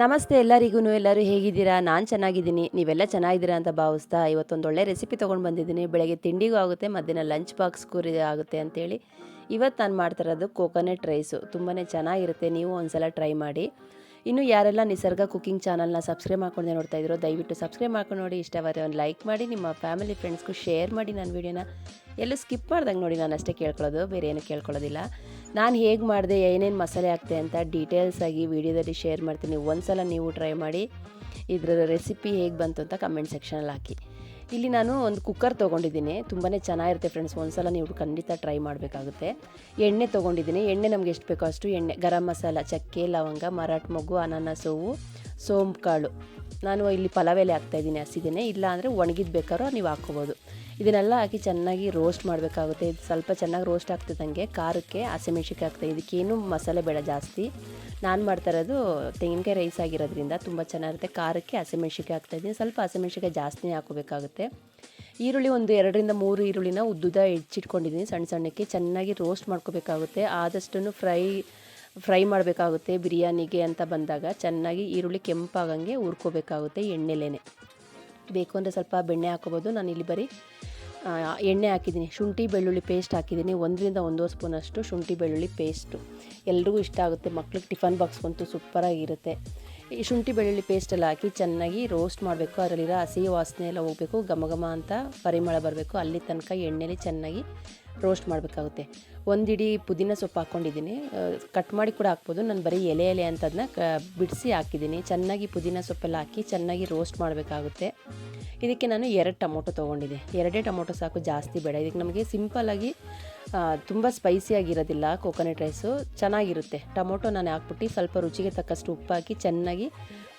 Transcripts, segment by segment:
ನಮಸ್ತೆ ಎಲ್ಲರಿಗೂ ಎಲ್ಲರೂ ಹೇಗಿದ್ದೀರಾ? ನಾನು ಚೆನ್ನಾಗಿದ್ದೀನಿ. ನೀವೆಲ್ಲ ಚೆನ್ನಾಗಿದ್ದೀರಾ ಅಂತ ಭಾವಿಸ್ತಾ ಇವತ್ತೊಂದು ಒಳ್ಳೆ ರೆಸಿಪಿ ತೊಗೊಂಡು ಬಂದಿದ್ದೀನಿ. ಬೆಳಗ್ಗೆ ತಿಂಡಿಗೂ ಆಗುತ್ತೆ, ಮಧ್ಯಾಹ್ನ ಲಂಚ್ ಬಾಕ್ಸ್ ಕೂರಿ ಆಗುತ್ತೆ ಅಂತೇಳಿ. ಇವತ್ತು ನಾನು ಮಾಡ್ತಿರೋದು ಕೋಕೋನಟ್ ರೈಸು ತುಂಬಾ ಚೆನ್ನಾಗಿರುತ್ತೆ. ನೀವು ಒಂದ್ಸಲ ಟ್ರೈ ಮಾಡಿ. ಇನ್ನು ಯಾರೆಲ್ಲ ನಿಸರ್ಗ ಕುಕಿಂಗ್ ಚಾನಲ್ನ ಸಬ್ಸ್ಕ್ರೈಬ್ ಮಾಡ್ಕೊಂಡೆ ನೋಡ್ತಾ ಇದ್ರು, ದಯವಿಟ್ಟು ಸಬ್ಸ್ಕ್ರೈಬ್ ಮಾಡ್ಕೊಂಡು ನೋಡಿ, ಇಷ್ಟವಾದರೆ ಒಂದು ಲೈಕ್ ಮಾಡಿ, ನಿಮ್ಮ ಫ್ಯಾಮಿಲಿ ಫ್ರೆಂಡ್ಸ್ಗೂ ಶೇರ್ ಮಾಡಿ ನನ್ನ ವೀಡಿಯೋನ. ಎಲ್ಲೂ ಸ್ಕಿಪ್ ಮಾಡ್ದಂಗೆ ನೋಡಿ, ನಾನು ಅಷ್ಟೇ ಕೇಳ್ಕೊಳ್ಳೋದು, ಬೇರೆ ಏನು ಕೇಳ್ಕೊಳ್ಳೋದಿಲ್ಲ. ನಾನು ಹೇಗೆ ಮಾಡಿದೆ, ಏನೇನು ಮಸಾಲೆ ಹಾಕ್ತೆ ಅಂತ ಡೀಟೇಲ್ಸ್ ಆಗಿ ವಿಡಿಯೋದಲ್ಲಿ ಶೇರ್ ಮಾಡ್ತೀನಿ. ಒಂದ್ಸಲ ನೀವು ಟ್ರೈ ಮಾಡಿ ಇದರ ರೆಸಿಪಿ ಹೇಗೆ ಬಂತು ಅಂತ ಕಮೆಂಟ್ ಸೆಕ್ಷನಲ್ಲಿ ಹಾಕಿ. ಇಲ್ಲಿ ನಾನು ಒಂದು ಕುಕ್ಕರ್ ತೊಗೊಂಡಿದ್ದೀನಿ. ತುಂಬಾ ಚೆನ್ನಾಗಿರುತ್ತೆ ಫ್ರೆಂಡ್ಸ್ ಒಂದ್ಸಲ ನೀವು ಖಂಡಿತ ಟ್ರೈ ಮಾಡಬೇಕಾಗುತ್ತೆ. ಎಣ್ಣೆ ತೊಗೊಂಡಿದ್ದೀನಿ. ಎಣ್ಣೆ ನಮ್ಗೆ ಎಷ್ಟು ಬೇಕೋ ಅಷ್ಟು ಎಣ್ಣೆ, ಗರಂ ಮಸಾಲ, ಚಕ್ಕೆ, ಲವಂಗ, ಮರಾಠ ಮೊಗ್ಗು ಹೂವು ಸೋಂಪು ಕಾಳು ನಾನು ಇಲ್ಲಿ ಪಲಾವ್ ಎಲೆ ಹಾಕ್ತಾಯಿದ್ದೀನಿ ಹಸಿದೇನೆ ಇಲ್ಲ ಅಂದರೆ ಒಣಗಿದ್ದು ಬೇಕಾದ್ರೂ ನೀವು ಹಾಕ್ಕೋಬೋದು. ಇದನ್ನೆಲ್ಲ ಹಾಕಿ ಚೆನ್ನಾಗಿ ರೋಸ್ಟ್ ಮಾಡಬೇಕಾಗುತ್ತೆ. ಇದು ಸ್ವಲ್ಪ ಚೆನ್ನಾಗಿ ರೋಸ್ಟ್ ಆಗ್ತಿದ್ದಂಗೆ ಖಾರಕ್ಕೆ ಹಸಿಮೆಣ್ಸಿನ್ಕಾಯಿ ಹಾಕ್ತಾಯಿ ಇದಕ್ಕೇನು ಮಸಾಲೆ ಬೇಡ ಜಾಸ್ತಿ. ನಾನು ಮಾಡ್ತಾ ಇರೋದು ತೆಂಗಿನಕಾಯಿ ರೈಸ್ ಆಗಿರೋದ್ರಿಂದ ತುಂಬ ಚೆನ್ನಾಗಿರುತ್ತೆ. ಖಾರಕ್ಕೆ ಹಸಿಮೆಣ್ಸಿನ್ಕಾಯಿ ಹಾಕ್ತಾಯಿದ್ದೀನಿ ಸ್ವಲ್ಪ ಹಸಿಮೆಣ್ಸಿನ್ಕಾಯಿ ಜಾಸ್ತಿ ಹಾಕೋಬೇಕಾಗುತ್ತೆ ಈರುಳ್ಳಿ ಒಂದು ಎರಡರಿಂದ ಮೂರು ಈರುಳ್ಳಿನ ಉದ್ದುದ ಹೆಚ್ಚಿಟ್ಕೊಂಡಿದ್ದೀನಿ. ಸಣ್ಣ ಸಣ್ಣಕ್ಕೆ ಚೆನ್ನಾಗಿ ರೋಸ್ಟ್ ಮಾಡ್ಕೋಬೇಕಾಗುತ್ತೆ. ಆದಷ್ಟು ಫ್ರೈ ಫ್ರೈ ಮಾಡಬೇಕಾಗುತ್ತೆ ಬಿರಿಯಾನಿಗೆ ಅಂತ ಬಂದಾಗ ಚೆನ್ನಾಗಿ ಈರುಳ್ಳಿ ಕೆಂಪಾಗಂಗೆ ಹುರ್ಕೋಬೇಕಾಗುತ್ತೆ ಎಣ್ಣೆಲೇನೆ. ಬೇಕು ಅಂದರೆ ಸ್ವಲ್ಪ ಬೆಣ್ಣೆ ಹಾಕೋಬೋದು ನಾನು ಇಲ್ಲಿ ಬರೀ ಎಣ್ಣೆ ಹಾಕಿದ್ದೀನಿ. ಶುಂಠಿ, ಬೆಳ್ಳುಳ್ಳಿ ಪೇಸ್ಟ್ ಹಾಕಿದ್ದೀನಿ. ಒಂದರಿಂದ ಒಂದೂವರೆ ಸ್ಪೂನಷ್ಟು ಶುಂಠಿ, ಬೆಳ್ಳುಳ್ಳಿ ಪೇಸ್ಟು ಎಲ್ರಿಗೂ ಇಷ್ಟ ಆಗುತ್ತೆ. ಮಕ್ಳಿಗೆ ಟಿಫನ್ ಬಾಕ್ಸ್ ಬಾಕ್ಸ್ಗಂತೂ ಸೂಪರಾಗಿರುತ್ತೆ. ಈ ಶುಂಠಿ, ಬೆಳ್ಳುಳ್ಳಿ ಪೇಸ್ಟೆಲ್ಲ ಹಾಕಿ ಚೆನ್ನಾಗಿ ರೋಸ್ಟ್ ಮಾಡಬೇಕು. ಅದರಲ್ಲಿರೋ ಹಸಿ ವಾಸನೆ ಎಲ್ಲ ಹೋಗಬೇಕು. ಘಮ ಘಮ ಅಂತ ಪರಿಮಳ ಬರಬೇಕು. ಅಲ್ಲಿ ತನಕ ಎಣ್ಣೆಲಿ ಚೆನ್ನಾಗಿ ರೋಸ್ಟ್ ಮಾಡಬೇಕಾಗುತ್ತೆ. ಒಂದಿಡಿ ಪುದೀನ ಸೊಪ್ಪು ಹಾಕ್ಕೊಂಡಿದ್ದೀನಿ ಕಟ್ ಮಾಡಿ ಕೂಡ ಹಾಕ್ಬೋದು. ನಾನು ಬರೀ ಎಲೆ ಎಲೆ ಅಂತದನ್ನ ಕ, ಬಿಡಿಸಿ ಹಾಕಿದ್ದೀನಿ. ಚೆನ್ನಾಗಿ ಪುದೀನ ಸೊಪ್ಪೆಲ್ಲ ಹಾಕಿ ಚೆನ್ನಾಗಿ ರೋಸ್ಟ್ ಮಾಡಬೇಕಾಗುತ್ತೆ. ಇದಕ್ಕೆ ನಾನು ಎರಡು ಟೊಮೊಟೊ ತೊಗೊಂಡಿದ್ದೆ. ಎರಡೇ ಟೊಮೊಟೊ ಸಾಕು ಜಾಸ್ತಿ ಬೇಡ. ಇದಕ್ಕೆ ನಮಗೆ ಸಿಂಪಲ್ಲಾಗಿ ತುಂಬ ಸ್ಪೈಸಿಯಾಗಿರೋದಿಲ್ಲ ಕೋಕೋನಟ್ ರೈಸು ಚೆನ್ನಾಗಿರುತ್ತೆ. ಟೊಮೊಟೊ ನಾನು ಹಾಕ್ಬಿಟ್ಟು ಸ್ವಲ್ಪ ರುಚಿಗೆ ತಕ್ಕಷ್ಟು ಉಪ್ಪು ಹಾಕಿ ಚೆನ್ನಾಗಿ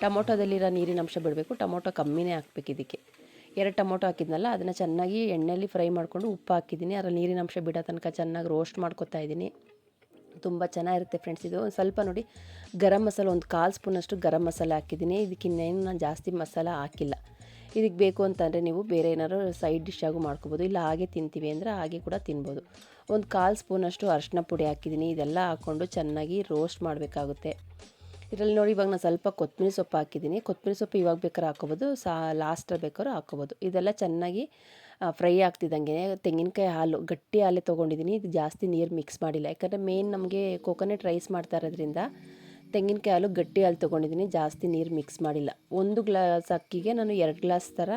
ಟೊಮೊಟೊದಲ್ಲಿರೋ ನೀರಿನ ಅಂಶ ಬಿಡಬೇಕು. ಟೊಮೊಟೊ ಕಮ್ಮಿನೇ ಹಾಕ್ಬೇಕು ಇದಕ್ಕೆ. ಎರಡು ಟೊಮೊಟೊ ಹಾಕಿದ್ನಲ್ಲ, ಅದನ್ನು ಚೆನ್ನಾಗಿ ಎಣ್ಣೆಯಲ್ಲಿ ಫ್ರೈ ಮಾಡಿಕೊಂಡು ಉಪ್ಪು ಹಾಕಿದ್ದೀನಿ. ಅದರ ನೀರಿನ ಅಂಶ ಬಿಡೋ ತನಕ ಚೆನ್ನಾಗಿ ರೋಸ್ಟ್ ಮಾಡ್ಕೊತಾ ಇದ್ದೀನಿ. ತುಂಬ ಚೆನ್ನಾಗಿರುತ್ತೆ ಫ್ರೆಂಡ್ಸ್ ಇದು ಒಂದು ಸ್ವಲ್ಪ ನೋಡಿ ಗರಂ ಮಸಾಲ, ಒಂದು ಕಾಲು ಸ್ಪೂನಷ್ಟು ಗರಂ ಮಸಾಲೆ ಹಾಕಿದ್ದೀನಿ. ಇದಕ್ಕೆ ಇನ್ನೇನು ನಾನು ಜಾಸ್ತಿ ಮಸಾಲ ಹಾಕಿಲ್ಲ. ಇದಕ್ಕೆ ಬೇಕು ಅಂತಂದರೆ ನೀವು ಬೇರೆ ಏನಾದ್ರು ಸೈಡ್ ಡಿಶ್ ಆಗು ಮಾಡ್ಕೋಬೋದು. ಇಲ್ಲ ಹಾಗೆ ತಿಂತೀವಿ ಅಂದರೆ ಹಾಗೆ ಕೂಡ ತಿನ್ಬೋದು. ಒಂದು ಕಾಲು ಸ್ಪೂನಷ್ಟು ಅರಿಶಿನ ಪುಡಿ ಹಾಕಿದ್ದೀನಿ. ಇದೆಲ್ಲ ಹಾಕ್ಕೊಂಡು ಚೆನ್ನಾಗಿ ರೋಸ್ಟ್ ಮಾಡಬೇಕಾಗುತ್ತೆ. ಇದರಲ್ಲಿ ನೋಡಿ ಇವಾಗ ನಾನು ಸ್ವಲ್ಪ ಕೊತ್ತಂಬರಿ ಸೊಪ್ಪು ಹಾಕಿದ್ದೀನಿ. ಕೊತ್ತಂಬರಿ ಸೊಪ್ಪು ಇವಾಗ ಬೇಕಾದ್ರೆ ಹಾಕೋಬೋದು ಸಾ ಲಾಸ್ಟಲ್ಲಿ ಬೇಕಾದ್ರೂ ಹಾಕೋಬೋದು ಇದೆಲ್ಲ ಚೆನ್ನಾಗಿ ಫ್ರೈ ಆಗ್ತಿದ್ದಂಗೆ ತೆಂಗಿನಕಾಯಿ ಹಾಲು, ಗಟ್ಟಿ ಹಾಲೇ ತೊಗೊಂಡಿದ್ದೀನಿ. ಇದು ಜಾಸ್ತಿ ನೀರು ಮಿಕ್ಸ್ ಮಾಡಿಲ್ಲ. ಯಾಕಂದರೆ ಮೇನ್ ನಮಗೆ ಕೋಕೋನಟ್ ರೈಸ್ ಮಾಡ್ತಾ ಇರೋದ್ರಿಂದ ತೆಂಗಿನಕಾಯಿ ಹಾಲು ಗಟ್ಟಿ ಹಾಲು ತೊಗೊಂಡಿದ್ದೀನಿ, ಜಾಸ್ತಿ ನೀರು ಮಿಕ್ಸ್ ಮಾಡಿಲ್ಲ. ಒಂದು ಗ್ಲಾಸ್ ಅಕ್ಕಿಗೆ ನಾನು ಎರಡು ಗ್ಲಾಸ್ ಥರ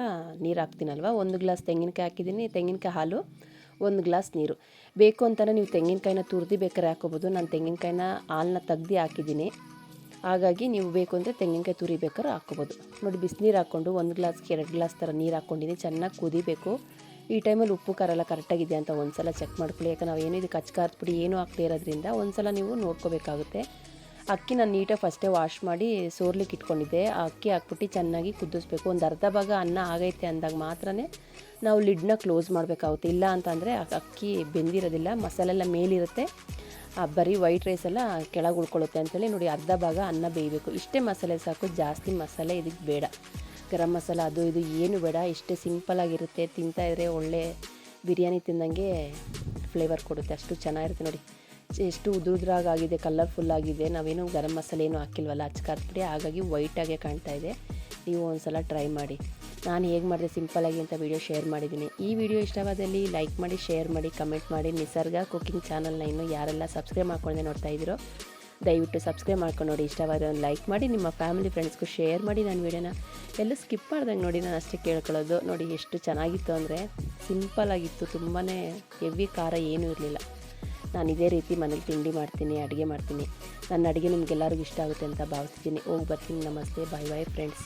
ನೀರು ಹಾಕ್ತೀನಲ್ವ? ಒಂದು ಗ್ಲಾಸ್ ತೆಂಗಿನಕಾಯಿ ಹಾಕಿದ್ದೀನಿ, ತೆಂಗಿನಕಾಯಿ ಹಾಲು, ಒಂದು ಗ್ಲಾಸ್ ನೀರು. ಬೇಕು ಅಂತಲೇ ನೀವು ತೆಂಗಿನಕಾಯಿನ ತುರ್ದು ಬೇಕಾದ್ರೆ ಹಾಕೋಬೋದು. ನಾನು ತೆಂಗಿನಕಾಯಿನ ಹಾಲನ್ನ ತೆಗ್ದು ಹಾಕಿದ್ದೀನಿ. ಹಾಗಾಗಿ ನೀವು ಬೇಕು ಅಂದರೆ ತೆಂಗಿನಕಾಯಿ ತುರಿ ಬೇಕಾದ್ರೆ ಹಾಕ್ಕೋಬೋದು ನೋಡಿ, ಬಿಸಿನೀರು ಹಾಕ್ಕೊಂಡು ಒಂದು ಗ್ಲಾಸ್ಗೆ ಎರಡು ಗ್ಲಾಸ್ ಥರ ನೀರು ಹಾಕ್ಕೊಂಡಿದ್ದೀನಿ ಚೆನ್ನಾಗಿ ಕುದಿಬೇಕು. ಈ ಟೈಮಲ್ಲಿ ಉಪ್ಪು, ಖಾರ ಎಲ್ಲ ಕರೆಕ್ಟಾಗಿದೆ ಅಂತ ಒಂದು ಸಲ ಚೆಕ್ ಮಾಡ್ಕೊಳ್ಳಿ. ಯಾಕಂದ್ರೆ ನಾವು ಏನು ಇದಕ್ಕೆ ಖಾರದ ಪುಡಿ ಏನೂ ಹಾಕದೇ ಇರೋದ್ರಿಂದ ಒಂದು ಸಲ ನೀವು ನೋಡ್ಕೋಬೇಕಾಗುತ್ತೆ. ಅಕ್ಕಿ ನಾನು ನೀಟಾಗಿ ಫಸ್ಟೇ ವಾಶ್ ಮಾಡಿ ಸೋರ್ಲಿಕ್ಕೆ ಇಟ್ಕೊಂಡಿದ್ದೆ. ಆ ಅಕ್ಕಿ ಹಾಕ್ಬಿಟ್ಟು ಚೆನ್ನಾಗಿ ಕುದಿಸ್ಬೇಕು. ಒಂದು ಅರ್ಧ ಭಾಗ ಅನ್ನ ಆಗೈತೆ ಅಂದಾಗ ಮಾತ್ರ ನಾವು ಲಿಡ್ನ ಕ್ಲೋಸ್ ಮಾಡಬೇಕಾಗುತ್ತೆ. ಇಲ್ಲ ಅಂತಂದರೆ ಅಕ್ಕಿ ಬೆಂದಿರೋದಿಲ್ಲ ಮಸಾಲೆ ಎಲ್ಲ ಮೇಲಿರುತ್ತೆ. ಆ ಬರೀ ವೈಟ್ ರೈಸ್ ಎಲ್ಲ ಕೆಳಗೆ ಉಳ್ಕೊಳ್ಳುತ್ತೆ ಅಂತೇಳಿ ನೋಡಿ ಅರ್ಧ ಭಾಗ ಅನ್ನ ಬೇಯಬೇಕು. ಇಷ್ಟೇ ಮಸಾಲೆ ಸಾಕು, ಜಾಸ್ತಿ ಮಸಾಲೆ ಇದಕ್ಕೆ ಬೇಡ. ಗರಂ ಮಸಾಲೆ ಅದು ಇದು ಏನು ಬೇಡ. ಇಷ್ಟೇ ಸಿಂಪಲಾಗಿರುತ್ತೆ ತಿಂತಾಯಿದ್ರೆ ಒಳ್ಳೆ ಬಿರಿಯಾನಿ ತಿಂದಂಗೆ ಫ್ಲೇವರ್ ಕೊಡುತ್ತೆ. ಅಷ್ಟು ಚೆನ್ನಾಗಿರುತ್ತೆ ನೋಡಿ. ಎಷ್ಟು ಉದುರುದ್ರಾಗ ಆಗಿದೆ ಕಲರ್ಫುಲ್ ಆಗಿದೆ, ನಾವೇನು ಗರಂ ಮಸಾಲೆ ಏನು ಹಾಕಿಲ್ವಲ್ಲ ಅಚ್ಕಾರದ ಪುಡಿ, ಹಾಗಾಗಿ ವೈಟಾಗೆ ಕಾಣ್ತಾ ಇದೆ. ನೀವು ಒಂದ್ಸಲ ಟ್ರೈ ಮಾಡಿ. ನಾನು ಹೇಗೆ ಮಾಡಿದೆ ಸಿಂಪಲಾಗಿ ಅಂತ ವೀಡಿಯೋ ಶೇರ್ ಮಾಡಿದ್ದೀನಿ. ಈ ವಿಡಿಯೋ ಇಷ್ಟವಾದಲ್ಲಿ ಲೈಕ್ ಮಾಡಿ ಶೇರ್ ಮಾಡಿ ಕಮೆಂಟ್ ಮಾಡಿ. ನಿಸರ್ಗ ಕುಕ್ಕಿಂಗ್ ಚಾನಲ್ನ ಇನ್ನು ಯಾರೆಲ್ಲ ಸಬ್ಸ್ಕ್ರೈಬ್ ಮಾಡ್ಕೊಂಡೆ ನೋಡ್ತಾ ಇದ್ದೀರೋ, ದಯವಿಟ್ಟು ಸಬ್ಸ್ಕ್ರೈಬ್ ಮಾಡ್ಕೊಂಡು ನೋಡಿ. ಇಷ್ಟವಾದ ಒಂದು ಲೈಕ್ ಮಾಡಿ, ನಿಮ್ಮ ಫ್ಯಾಮಿಲಿ ಫ್ರೆಂಡ್ಸ್ಗೂ ಶೇರ್ ಮಾಡಿ ನನ್ನ ವೀಡಿಯೋನ ಎಲ್ಲೂ ಸ್ಕಿಪ್ ಮಾಡ್ದಂಗೆ ನೋಡಿ, ನಾನು ಅಷ್ಟೇ ಕೇಳ್ಕೊಳ್ಳೋದು. ನೋಡಿ, ಎಷ್ಟು ಚೆನ್ನಾಗಿತ್ತು ಅಂದರೆ ಸಿಂಪಲಾಗಿತ್ತು ತುಂಬಾ ಹೆವಿ ಖಾರ ಏನೂ ಇರಲಿಲ್ಲ. ನಾನು ಇದೇ ರೀತಿ ಮನೇಲಿ ತಿಂಡಿ ಮಾಡ್ತೀನಿ, ಅಡುಗೆ ಮಾಡ್ತೀನಿ. ನನ್ನ ಅಡುಗೆ ನಿಮ್ಗೆಲ್ಲರಿಗೂ ಇಷ್ಟ ಆಗುತ್ತೆ ಅಂತ ಭಾವಿಸ್ತೀನಿ. ಹೋಗಿ ಬರ್ತೀನಿ. ನಮಸ್ತೆ. ಬಾಯ್ ಬಾಯ್ ಫ್ರೆಂಡ್ಸ್